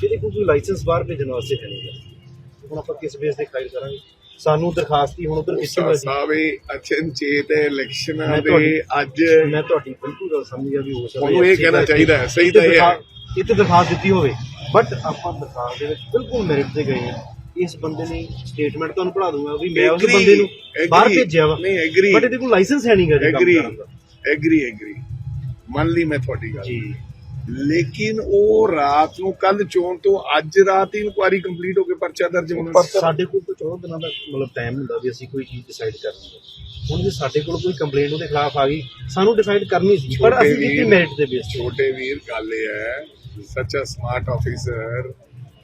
ਜਿਹਦੇ ਕੋਲ ਕੋਈ ਲਾਇਸੈਂਸ ਬਾਹਰ ਭੇਜਣ ਵਾਸਤੇ ਹੈ। ਨਹੀਂ ਗਾ। ਹੁਣ ਆਪਾਂ ਕਿਸ ਬੇਸ ਤੇ ਫਾਈਲ ਕਰਾਂਗੇ? ਸਾਨੂੰ ਦਰਖਾਸਤ ਹੀ ਹੁਣ ਉਧਰ ਹੋਈ ਸੀ ਸਾਵੇ ਅਚਨਚੇਤ ਇਲੈਕਸ਼ਨਾਂ ਮੈਂ ਦੇ ਤੁਹਾਡੀ- ਅੱਜ ਮੈਂ ਤੁਹਾਡੀ ਬਿਲਕੁਲ ਗੱਲ ਸਮਝ ਗਿਆ ਵੀ ਹੋ ਸਕਦਾ ਉਹਨੂੰ ਇਹ FC ਕਹਿਣਾ ਦਾ ਚਾਹੀਦਾ ਹੈ, ਸਹੀ ਤਾਂ ਇਹ ਹੈ। ਇਹ ਤੇ ਦਰਖਾਸਤ ਦਿੱਤੀ ਹੋਵੇ। ਬਟ ਆਪਾਂ ਦਰਖਾਸਤ ਦੇ ਵਿੱਚ ਬਿਲਕੁਲ ਮੈਰਿਟ ਤੇ ਗਏ ਹਾਂ। ਇਸ ਬੰਦੇ ਨੇ ਸਟੇਟਮੈਂਟ ਤੁਹਾਨੂੰ ਪੜਾ ਦੂੰਗਾ ਵੀ ਮੈਂ ਉਸ Agree, ਬੰਦੇ ਨੂੰ ਬਾਹਰ agree, ਭੇਜਿਆ ਵਾ। ਨਹੀਂ, agree। ਬਟ ਇਹਦੇ ਕੋਲ ਲਾਇਸੈਂਸ ਹੈ ਨਹੀਂਗਾ ਐਗਰੀ ਐਗਰੀ ਐਗਰੀ ਮੰਨ ਲਈ ਮੈਂ ਤੁਹਾਡੀ ਗੱਲ। ਜੀ। ਲੇਕਿਨ ਉਹ ਰਾਤ ਨੂੰ ਕੱਲ ਚੋਣ ਤੋਂ ਅੱਜ ਰਾਤ ਹੀ ਇਨਕੁਆਰੀ ਕੰਪਲੀਟ ਹੋ ਕੇ ਪਰਚਾ ਦਰਜ ਹੋਣਾ। ਸਾਡੇ ਕੋਲ ਤਾਂ 14 ਦਿਨਾਂ ਦਾ ਮਤਲਬ ਟਾਈਮ ਹੁੰਦਾ ਵੀ ਅਸੀਂ ਕੋਈ ਚੀਜ਼ ਡਿਸਾਈਡ ਕਰਨੀ ਹੈ ਹੁਣ ਜੇ ਸਾਡੇ ਕੋਲ ਕੋਈ ਕੰਪਲੇਂਟ ਉਹਦੇ ਖਿਲਾਫ ਆ ਗਈ ਸਾਨੂੰ ਡਿਸਾਈਡ ਕਰਨੀ ਸੀ ਪਰ ਅਸੀਂ ਕੀਤੀ ਮੈਰਿਟ ਦੇ ਬੇਸ ਤੇ ਛੋਟੇ ਵੀਰ ਗੱਲ ਇਹ ਹੈ ਸੱਚ ਸਮਾਰਟ ਆਫੀਸਰ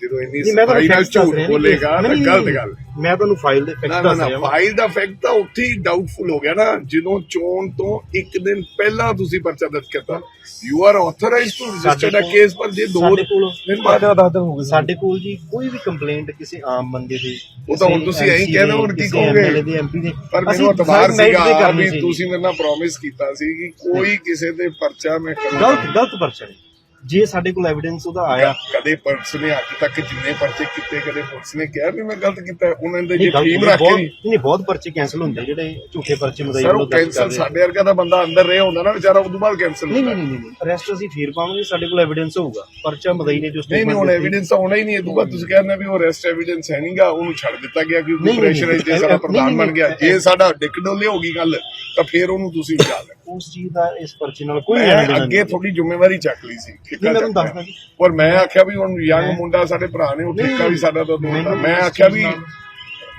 ਜਦੋਂ ਇੰਨੀ ਨਹੀਂ ਮੈਂ ਸਫ਼ਾਈ ਤੁਹਾਨੂੰ ਨਾਲ facts ਦੱਸ ਝੂਠ ਰਿਹਾ ਬੋਲੇਗਾ ਤਾਂ ਨਹੀਂ, ਗਲਤ ਨਹੀਂ, ਗੱਲ ਹੈ। ਮੈਂ ਤੁਹਾਨੂੰ ਫਾਈਲ ਦੇ ਨਾ ਫੈਕਟ ਨਾ ਦੱਸ ਨਾ ਰਿਹਾ ਵਾਂ। ਫਾਈਲ ਦਾ ਫੈਕਟ ਤਾਂ ਉੱਥੇ ਹੀ ਡਾਊਟਫੁਲ ਹੋ ਗਿਆ ਨਾ ਜਦੋਂ ਚੋਣ ਤੋਂ ਇੱਕ ਦਿਨ ਪਹਿਲਾਂ ਤੁਸੀਂ ਪਰਚਾ ਦਰਜ ਕੀਤਾ you are authorised to register ਸਾਡੇ ਅ ਕੋਲ- ਕੇਸ ਪਰ ਜੇ ਦੋ ਸਾਡੇ ਕੋਲ ਦਿਨ ਬਾਅਦ ਸਾਡੇ ਕੋਲ ਜੀ ਕੋਈ ਵੀ ਕੰਪਲੇਂਟ ਕਿਸੇ ਆਮ ਬੰਦੇ ਦੀ ਉਹ ਤਾਂ ਹੁਣ ਤੁਸੀਂ ਇਹੀ ਕਹਿਣਾ, ਹੁਣ ਕੀ ਕਹੋਗੇ? ਦੇ ਐਮਪੀ ਦੇ ਪਰ ਅਸੀਂ ਮੈਨੂੰ ਇਤਬਾਰ merit ਤੇ ਸੀਗਾ ਕਰਨੀ ਵੀ ਸੀ। ਤੁਸੀਂ ਮੇਰੇ ਨਾਲ ਪ੍ਰੋਮਿਸ ਕੀਤਾ ਸੀ ਕਿ ਕੋਈ ਕਿਸੇ ਤੇ ਪਰਚਾ ਮੈਂ ਗਲਤ ਗਲਤ ਪਰਚਾ ਨਹੀਂ ਜੇ ਸਾਡੇ ਕੋਲ ਐਵੀਡੈਂਸ ਉਹਦਾ ਆਇਆ। ਕਦੇ ਪੁਲਿਸ ਨੇ ਅੱਜ ਤੱਕ ਜਿੰਨੇ ਪਰਚੇ ਕੀਤੇ ਕਦੇ ਪੁਲਿਸ ਨੇ ਕਿਹਾ ਵੀ ਮੈਂ ਗਲਤ ਕੀਤਾ। ਉਹਨਾਂ ਦੇ ਜੇ ਟੀਮ ਰੱਖ ਕੇ ਨਹੀਂ। ਬਹੁਤ ਪਰਚੇ ਕੈਨਸਲ ਹੁੰਦੇ ਜਿਹੜੇ ਝੂਠੇ ਪਰਚੇ ਮਦਾਈ ਵੱਲੋਂ ਆ। ਸਾਡੇ ਵਰਗਾ ਦਾ ਬੰਦਾ ਅੰਦਰ ਰਿਹਾ ਹੁੰਦਾ ਨਾ ਵਿਚਾਰਾ ਉਦੋਂ ਬਾਅਦ ਕੈਂਸਲ ਨਹੀਂ ਨਹੀਂ ਨਹੀਂ ਅਰੈਸਟ ਅਸੀਂ ਫੇਰ ਪਾਵਾਂਗੇ ਸਾਡੇ ਕੋਲ ਐਵੀਡੈਂਸ ਹੋਊਗਾ। ਪਰਚਾ ਮਦਈ ਨੇ ਜੋ ਨਹੀਂ ਨਹੀਂ ਹੁਣ ਐਵੀਡੈਂਸ ਆਉਣਾ ਹੀ ਨਹੀਂ ਇਹ ਤੋਂ ਬਾਅਦ ਤੁਸੀਂ ਕਹਿੰਦੇ ਵੀ ਉਹ ਅਰੈਸਟ ਐਵੀਡੈਂਸ ਹੈ ਨਹੀਂਗਾ ਉਹਨੂੰ ਛੱਡ ਦਿੱਤਾ ਗਿਆ ਕਿਉਂਕਿ ਪ੍ਰੈਸ਼ਰਾਈਜ਼ ਨਹੀਂ, ਸਾਡਾ ਪ੍ਰਧਾਨ ਬਣ ਗਿਆ। ਜੇ ਸਾਡਾ ਡਿੱਕ ਡੋਲੇ ਹੋ ਗਈ ਗੱਲ ਤਾਂ ਫਿਰ ਉਹਨੂੰ ਤੁਸੀਂ ਲਿਜਾ ਲੈ ਉਸ ਚੀਜ਼ ਦਾ ਇਸ ਪਰਚੇ ਨਾਲ ਕੋਈ ਅੱਗੇ ਤੁਹਾਡੀ ਜ਼ਿੰਮੇਵਾਰੀ ਚੱਕ ਲਈ ਸੀ ਠੇਕਾ। ਪਰ ਮੈਂ ਆਖਿਆ ਵੀ ਹੁਣ ਯੰਗ ਮੁੰਡਾ ਸਾਡੇ ਭਰਾ ਨੇ ਉਹ ਠੇਕਾ ਵੀ ਸਾਡਾ ਤਾਂ ਮੈਨੂੰ ਮੈਂ ਆਖਿਆ ਵੀ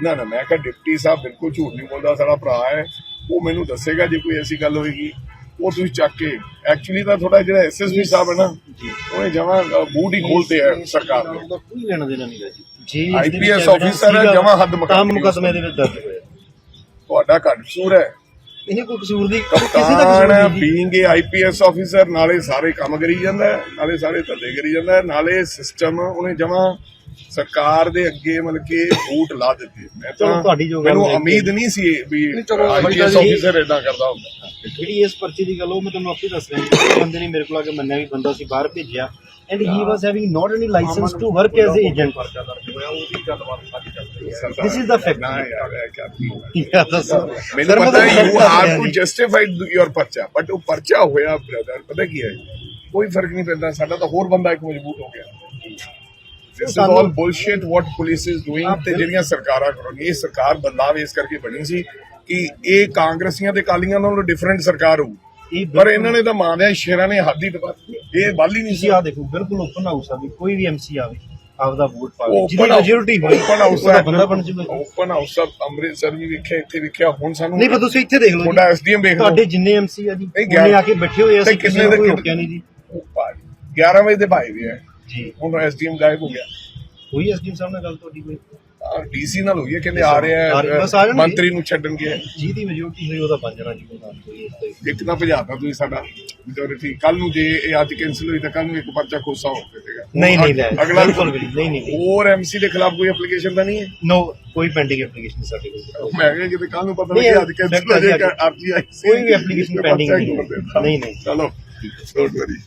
ਨਾ ਨਾ ਮੈਂ ਕਿਹਾ ਡਿਪਟੀ ਸਾਹਿਬ ਬਿਲਕੁਲ ਝੂਠ ਨਹੀਂ ਬੋਲਦਾ ਸਾਡਾ ਭਰਾ ਹੈ। ਉਹ ਮੈਨੂੰ ਦੱਸੇਗਾ ਜੇ ਕੋਈ ਐਸੀ ਗੱਲ ਹੋਏਗੀ। ਉਹ ਤੁਸੀਂ ਚੱਕ ਕੇ ਐਕਚੁਅਲੀ ਤਾਂ ਥੋੜਾ ਜਿਹੜਾ ਐਸਐਸਪੀ ਸਾਹਿਬ ਹੈ ਨਾ ਉਹਨੇ ਜਮਾ ਬੂਟ ਹੀ ਖੋਲਤੇ ਹੈ ਸਰਕਾਰ ਨੇ ਕੋਈ ਲੈਣਾ ਦੇਣਾ ਨਹੀਂ ਜੀ। ਜੇ IPS officer ਹੈ, ਜਮਾਂ ਹੱਦ ਮੁਕਦਮੇ ਦੇ ਵਿੱਚ ਦਰਜ ਹੋਇਆ। ਤੁਹਾਡਾ ਘੱਟ ਹੈ। ਇਹ ਕੋਈ ਕਸੂਰ ਦੀ ਕਿਸੇ ਦਾ ਕਸੂਰ ਨਹੀਂ ਜੀ। ਬੀਇੰਗ ਏ ਆਈਪੀਐਸ ਆਫੀਸਰ ਨਾਲੇ ਸਾਰੇ ਕੰਮ ਕਰੀ ਜਾਂਦਾ ਹੈ ਨਾਲੇ ਸਾਰੇ ਧੰਦੇ ਕਰੀ ਜਾਂਦਾ ਹੈ ਨਾਲੇ ਸਿਸਟਮ ਉਹਨੇ ਜਮਾ ਸਰਕਾਰ ਦੇ ਅੱਗੇ ਮਤਲਬ ਕਿ ਬੂਟ ਲਾ ਦਿੱਤੇ। ਮੈਂ ਚਲੋ ਤੁਹਾਡੀ ਜੋ ਗੱਲ ਮੈਨੂੰ ਹੈ। ਉਮੀਦ ਨਹੀਂ ਸੀ ਵੀ ਚਲੋ ਆਈਪੀਐਸ ਜੀ- ਆਫੀਸਰ ਇਦਾਂ ਕਰਦਾ ਹੁੰਦਾ। ਜਿਹੜੀ ਇਸ ਪਰਚੇ ਦੀ ਗੱਲ ਉਹ ਮੈਂ ਤੁਹਾਨੂੰ ਆਪੇ ਦੱਸ ਰਿਹਾ। ਬੰਦੇ ਨੇ ਮੇਰੇ ਕੋਲ ਆ ਕੇ ਮੰਨਿਆ ਵੀ ਬੰਦਾ ਸੀ ਬਾਹਰ ਭੇਜਿਆ। And he was having not any licence to work as a agent ਉਹਦੀ ਗੱਲਬਾਤ ਸਾਡੀ ਚੱਲ This is the fact. ਨਾ ਯਾਰ ਇਹ ਕਿਆ ਚੀਜ਼ ਹੈ। ਯਾਰ ਦੱਸੋ। ਮੈਨੂੰ ਪਤਾ ਹੈ you have to justified your ਪਰਚਾ। ਬਟ ਉਹ ਪਰਚਾ ਹੋਇਆ ਬ੍ਰਦਰ ਪਤਾ ਕੀ ਹੈ? ਕੋਈ ਫ਼ਰਕ ਨਹੀਂ ਪੈਂਦਾ ਸਾਡਾ ਤਾਂ ਹੋਰ ਬੰਦਾ ਇੱਕ ਮਜ਼ਬੂਤ ਹੋ ਗਿਆ। Is all bullshit what police is doing ਤੇ ਜਿਹੜੀਆਂ ਸਰਕਾਰਾਂ ਕਰਨਗੀਆਂ ਇਹ ਸਰਕਾਰ ਬਦਲਾਵ ਇਸ ਕਰਕੇ ਬਣੀ ਸੀ ਕਿ ਇਹ ਕਾਂਗਰਸੀਆਂ ਤੇ ਕਾਲੀਆਂ ਨਾਲੋਂ ਡਿਫਰੈਂਟ ਸਰਕਾਰ ਹੋਊ। ਪਰ ਇਹਨਾਂ ਨੇ ਤਾਂ ਮਾਰਿਆ ਸ਼ੇਰਾਂ ਨੇ ਹੱਦ ਹੀ। ਇਹ ਹੀ ਨਹੀਂ ਸੀ। ਆ ਦੇਖੋ ਬਿਲਕੁਲ ਓਪਨ ਹਾਊਸ ਆ ਵੀ ਕੋਈ ਵੀ ਐਮਸੀ ਆਵੇ ਆਪਦਾ ਵੋਟ ਪਾਵੇ ਜਿਹਦੀ ਮੈਜੋਰਿਟੀ ਹੋਵੇ open house ਉਹਦਾ ਹੈ। ਬੰਦਾ ਬਣ ਜੂਗਾ ਓਪਨ ਹਾਊਸ ਆਫ ਅੰਮ੍ਰਿਤਸਰ ਵੀ ਵੇਖਿਆ ਇੱਥੇ ਵੇਖਿਆ ਹੁਣ ਸਾਨੂੰ ਨਹੀਂ ਪਰ ਤੁਸੀਂ ਇੱਥੇ ਦੇਖ ਲਓ। ਤੁਹਾਡਾ ਐਸਡੀਐਮ ਵੇਖ ਲਓ। ਤੁਹਾਡੇ ਜਿੰਨੇ ਐਮਸੀ ਆ ਜੀ ਉਹਨੇ ਆ ਕੇ ਬੈਠੇ ਹੋਏ ਆ ਅਸੀਂ ਕਿਸੇ ਦੇ ਰੋਕਿਆ ਨਹੀਂ ਜੀ। 11 ਵਜੇ ਦੇ ਭਾਈ ਵੀ ਹੈ। ਜੀ। ਹੁਣ ਐਸਡੀਐਮ ਗਾਇਬ ਹੋ ਗਿਆ। ਹੋਈ ਐਸਡੀਐਮ ਸਾਹਿਬ ਨਾਲ ਗੱਲ ਤੁਹਾਡੀ ਕੋਈ? ਡੀਸੀ ਨਾਲ ਹੋਈ ਹੈ ਕਹਿੰਦੇ ਆ ਰਿਹਾ ਹੈ। ਮੰਤਰੀ ਨੂੰ ਛੱਡਣਗੇ ਜਿਹਦੀ ਮੈਜੋਰਿਟੀ ਹੋਈ ਉਹਦਾ ਬਣ ਜਾਣਾ ਜੀ ਉਹਦਾ ਕੋਈ ਇਸ ਤੇ ਇੱਕ ਤਾਂ ਭਜਾਤਾ ਤੁਸੀਂ ਸਾਡਾ ਮੈਜੋਰਿਟੀ ਕੱਲ ਨੂੰ ਜੇ ਇਹ ਅੱਜ ਕੈਨਸਲ ਹੋਈ ਤਾਂ ਕੱਲ ਨੂੰ ਇੱਕ ਪਰਚਾ ਖੋਸਾ ਹੋ ਜਾਏਗਾ ਨਹੀਂ ਨਹੀਂ ਲੈ ਅਗਲਾ ਨਹੀਂ ਨਹੀਂ ਹੋਰ ਐਮਸੀ ਦੇ ਖਿਲਾਫ ਕੋਈ ਐਪਲੀਕੇਸ਼ਨ ਤਾਂ ਨਹੀਂ ਹੈ? ਨੋ ਕੋਈ ਪੈਂਡਿੰਗ ਐਪਲੀਕੇਸ਼ਨ ਸਾਡੇ ਕੋਲ। ਮੈਂ ਕਿਹਾ ਕਿ ਕੱਲ ਨੂੰ ਪਤਾ ਨਹੀਂ, ਅੱਜ ਕੈਨਸਲ ਹੋ ਜਾਏਗਾ ਅਰਜੀ ਆਈ ਸੀ ਕੋਈ ਵੀ। ਕਰ ਦੇਣਾ। ਨਹੀਂ, ਨਹੀਂ। ਚਲੋ ਡੋਂਟ ਵਰੀ